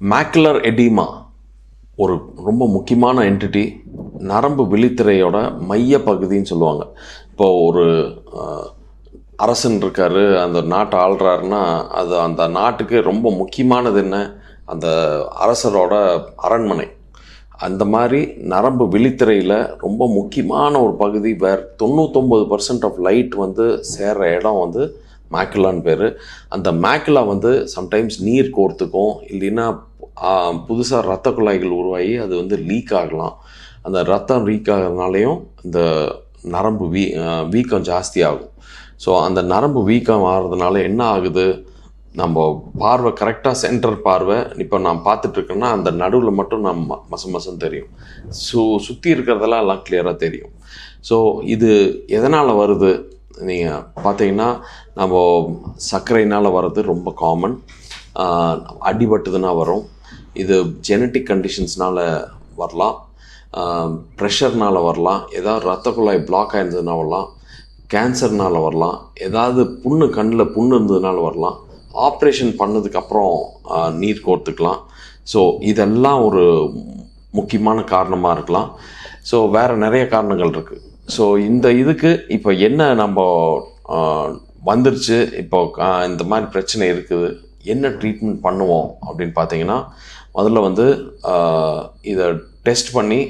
Macular oedema ஒரு ரொம்ப முக்கியமான என்டிட்டி நரம்பு விழித்திரையோட மைய பகுதின்னு சொல்லுவாங்க. இப்போ ஒரு அரசன் இருக்கார் அந்த நாட்டை ஆள்றாருன்னா அது அந்த நாட்டுக்கு ரொம்ப முக்கியமானது என்ன? அந்த அரசரோட அரண்மனை. அந்த மாதிரி நரம்பு விழித்திரையில் ரொம்ப முக்கியமான ஒரு பகுதி வேர் தொண்ணூத்தொம்பது பர்சன்ட் ஆஃப் லைட் வந்து சேர்கிற இடம் வந்து மேக்குலான்னு பேர். அந்த மேக்குலா வந்து சம்டைம்ஸ் நீர் கோர்த்துக்கும் இல்லைன்னா புதுசாக ரத்த குழாய்கள் உருவாகி அது வந்து லீக் ஆகலாம். அந்த ரத்தம் லீக் ஆகிறதுனாலையும் இந்த நரம்பு வீ வீக்கம் ஜாஸ்தி ஆகும். ஸோ அந்த நரம்பு வீக்கம் ஆகிறதுனால என்ன ஆகுது? நம்ம பார்வை கரெக்டாக சென்டர் பார்வை. இப்போ நான் பார்த்துட்ருக்கேன்னா அந்த நடுவில் மட்டும் நம்ம மச மசம் தெரியும். ஸோ சுற்றி இருக்கிறதெல்லாம் எல்லாம் கிளியராக தெரியும். ஸோ இது எதனால் வருது? நீங்கள் பார்த்தீங்கன்னா நம்ம சர்க்கரைனால் வர்றது ரொம்ப காமன் அடிபட்டுதுன்னா வரும். இது ஜெனட்டிக் கண்டிஷன்ஸ்னால் வரலாம். ப்ரெஷர்னால் வரலாம். ஏதாவது ரத்த குழாய் பிளாக் ஆயிருந்ததுன்னா வரலாம். கேன்சர்னால் வரலாம். ஏதாவது புண்ணு கண்ணில் புண்ணு இருந்ததுனால வரலாம். ஆப்ரேஷன் பண்ணதுக்கப்புறம் நீர் கோர்த்துக்கலாம். ஸோ இதெல்லாம் ஒரு முக்கியமான காரணமாக இருக்கலாம். ஸோ வேறு நிறைய காரணங்கள் இருக்குது ஸோ இந்த இதுக்கு இப்போ என்ன நம்ம வந்துருச்சு? இப்போ இந்த மாதிரி பிரச்சனை இருக்குது. என்ன ட்ரீட்மெண்ட் பண்ணுவோம் அப்படின்னு பார்த்தீங்கன்னா முதல்ல வந்து இதை டெஸ்ட் பண்ணி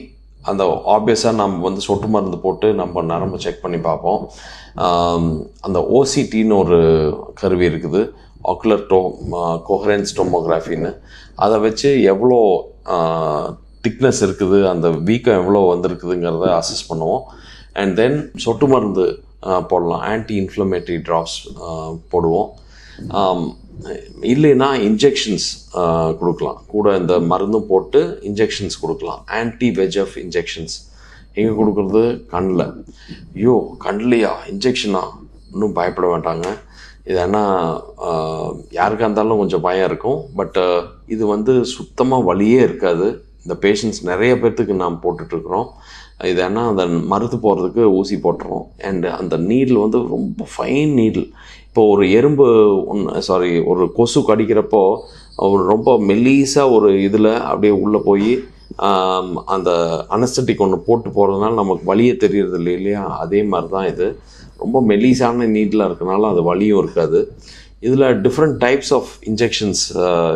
அந்த ஆப்வியஸாக நம்ம வந்து சொட்டு மருந்து போட்டு நம்ம நரம்பு செக் பண்ணி பார்ப்போம். அந்த ஓசிடின்னு ஒரு கருவி இருக்குது ஆக்குலர் டோ கோஹரன்ஸ் டோமோகிராஃபின்னு அதை வச்சு எவ்வளோ திக்னஸ் இருக்குது அந்த வீக்கம் எவ்வளோ வந்திருக்குதுங்கிறத அசஸ் பண்ணுவோம். அண்ட் தென் சொட்டு மருந்து போடலாம். ஆன்டி இன்ஃப்ளமேட்டரி ட்ராப்ஸ் போடுவோம். இல்லைன்னா இன்ஜெக்ஷன்ஸ் கொடுக்கலாம். கூட இந்த மருந்தும் போட்டு இன்ஜெக்ஷன்ஸ் கொடுக்கலாம். ஆன்டி வெஜ்எஃப் இன்ஜெக்ஷன்ஸ் எங்கே கொடுக்குறது? கண்ணில் ஐயோ கண்லையா? இன்ஜெக்ஷனா இன்னும் பயப்பட வேண்டாங்க. இது என்ன யாருக்காக இருந்தாலும் கொஞ்சம் பயம் இருக்கும். பட் இது வந்து சுத்தமாக வழியே இருக்காது. இந்த பேஷண்ட்ஸ் நிறைய பேர்த்துக்கு நாம் போட்டுட்ருக்குறோம். இது என்ன அந்த மருந்து போடுறதுக்கு ஊசி போட்டுறோம். அண்ட் அந்த நீடில் வந்து ரொம்ப ஃபைன் நீடில் இப்போ ஒரு எறும்பு ஒன்று சாரி ஒரு கொசு கடிக்கிறப்போ ஒரு ரொம்ப மெல்லீஸாக ஒரு இதில் அப்படியே உள்ளே போய் அந்த அனஸ்தட்டிக் ஒன்று போட்டு போகிறதுனால நமக்கு வழியே தெரியறது இல்லை இல்லையா? அதே மாதிரி தான் இது. ரொம்ப மெல்லீஸான நீட்டில் இருக்கனால அது வலியும் இருக்காது. இதில் டிஃப்ரெண்ட் டைப்ஸ் ஆஃப் இன்ஜெக்ஷன்ஸ்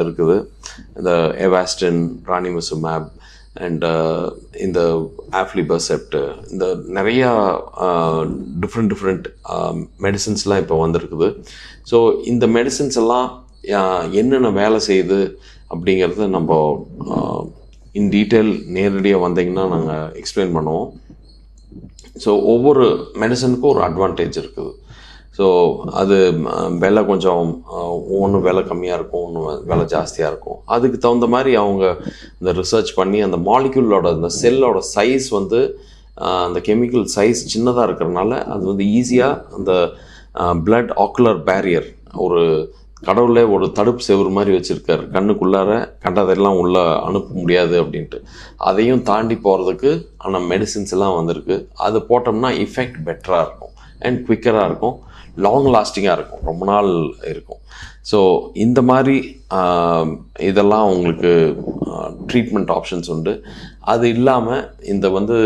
இருக்குது. இந்த எவாஸ்டின் ரானிமசுமேப் அண்ட் இந்த ஆஃப்லிபர்செப்ட் இந்த நிறையா டிஃப்ரெண்ட் டிஃப்ரெண்ட் மெடிசின்ஸ்லாம் இப்போ வந்திருக்குது. ஸோ இந்த மெடிசன்ஸ் எல்லாம் என்னென்ன வேலை செய்யுது அப்படிங்கிறத நம்ம uh, இன் டீட்டெயில் நேரடியாக வந்தீங்கன்னா நாங்கள் எக்ஸ்பிளைன் பண்ணுவோம். ஸோ ஒவ்வொரு மெடிசனுக்கும் ஒரு அட்வான்டேஜ் இருக்குது. ஸோ அது விலை கொஞ்சம் ஒன்று விலை கம்மியாக இருக்கும் ஒன்று விலை ஜாஸ்தியாக இருக்கும். அதுக்கு தகுந்த மாதிரி அவங்க இந்த ரிசர்ச் பண்ணி அந்த மாலிக்யூலோட அந்த செல்லோட சைஸ் வந்து அந்த கெமிக்கல் சைஸ் சின்னதாக இருக்கிறனால அது வந்து ஈஸியாக அந்த பிளட் ஆக்குலர் பேரியர் ஒரு கடவுளே ஒரு தடுப்பு செவுரு மாதிரி வச்சுருக்காரு. கண்ணுக்குள்ளார கண்டதெல்லாம் உள்ளே அனுப்ப முடியாது அப்படின்ட்டு. அதையும் தாண்டி போகிறதுக்கு ஆனால் மெடிசின்ஸ் எல்லாம் வந்திருக்கு. அது போட்டோம்னா இஃபெக்ட் பெட்டராக இருக்கும் அண்ட் குவிக்கராக இருக்கும். லாங் லாஸ்டிங்காக இருக்கும். ரொம்ப நாள் இருக்கும். ஸோ இந்த மாதிரி இதெல்லாம் உங்களுக்கு ட்ரீட்மெண்ட் ஆப்ஷன்ஸ் உண்டு. அது இல்லாமல் இந்த வந்து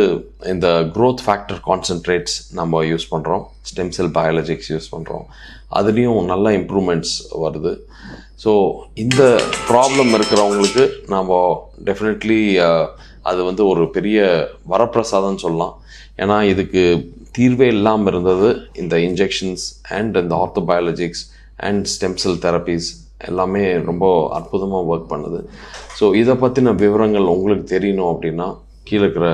இந்த க்ரோத் ஃபேக்டர் கான்சன்ட்ரேட்ஸ் நம்ம யூஸ் பண்ணுறோம் ஸ்டெம் செல் பயாலஜிக்ஸ் யூஸ் பண்ணுறோம் அதுலேயும் நல்ல இம்ப்ரூவ்மெண்ட்ஸ் வருது. ஸோ இந்த ப்ராப்ளம் இருக்கிறவங்களுக்கு நாம் டெஃபினெட்லி அது வந்து ஒரு பெரிய வரப்பிரசாதம்னு சொல்லலாம். ஏன்னா இதுக்கு தீர்வே இல்லாமல் இருந்தது. இந்த இன்ஜெக்ஷன்ஸ் அண்ட் இந்த orthobiologics and stem cell therapies எல்லாமே ரொம்ப அற்புதமாக ஒர்க் பண்ணுது. ஸோ இதை பற்றின விவரங்கள் உங்களுக்கு தெரியணும் அப்படின்னா கீழே இருக்கிற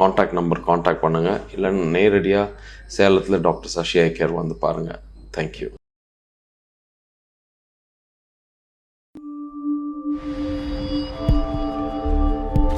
காண்டாக்ட் நம்பர் காண்டாக்ட் பண்ணுங்கள் இல்லைன்னு நேரடியாக சேலத்தில் டாக்டர் சஷி ஐ கேர் வந்து பாருங்கள் தேங்க்யூ